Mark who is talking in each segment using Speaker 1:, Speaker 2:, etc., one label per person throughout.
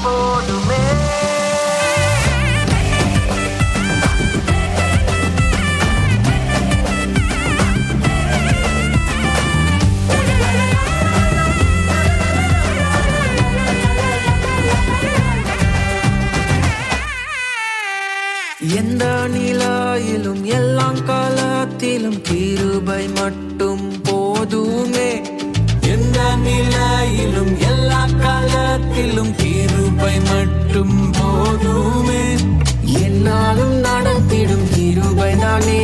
Speaker 1: எப்போதுமே எந்த நிலாயிலும் எல்லாம் காலத்திலும் கிருபை மட்டும் போதுமே. எந்த நிலாயிலும் மட்டும் போதுமே. என்னாலும் நடத்திடும் கிருபை தானே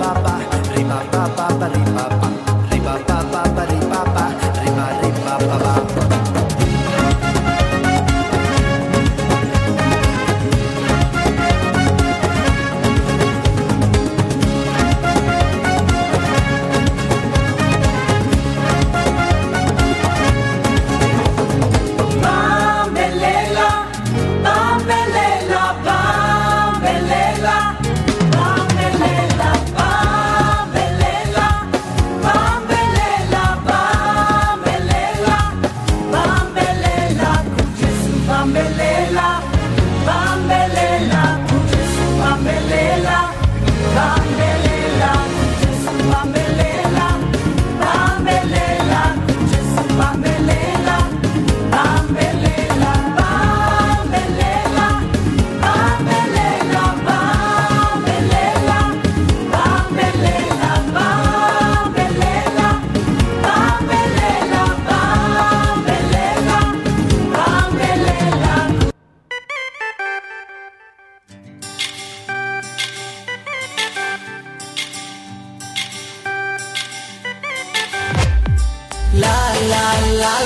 Speaker 1: ba ba, ri ba ba ba, ba. belle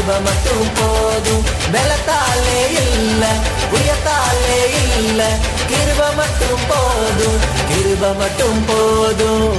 Speaker 1: கிருப மட்டும் போதும் பலத்தாலே இல்ல உயத்தாலே இல்ல கிருப மட்டும் போதும் கிருப மட்டும் போதும்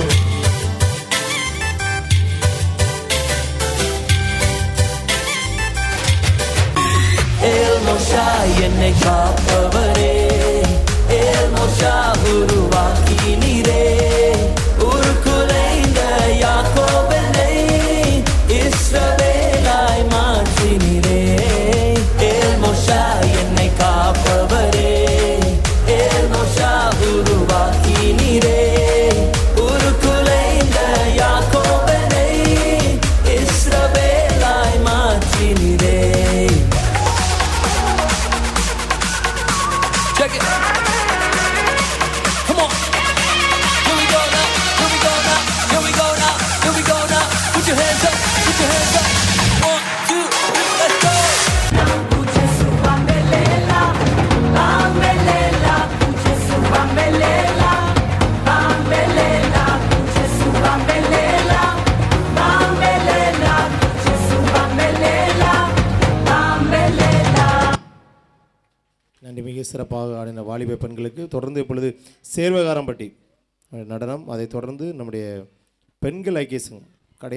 Speaker 1: Check it.
Speaker 2: நன்றி. மிக சிறப்பாக ஆடின வாலிப பெண்களுக்கு தொடர்ந்து இப்பொழுது சேர்வகாரம்பட்டி நடனம். அதை தொடர்ந்து நம்முடைய பெண்கள் ஐக்கிய சங்கம்.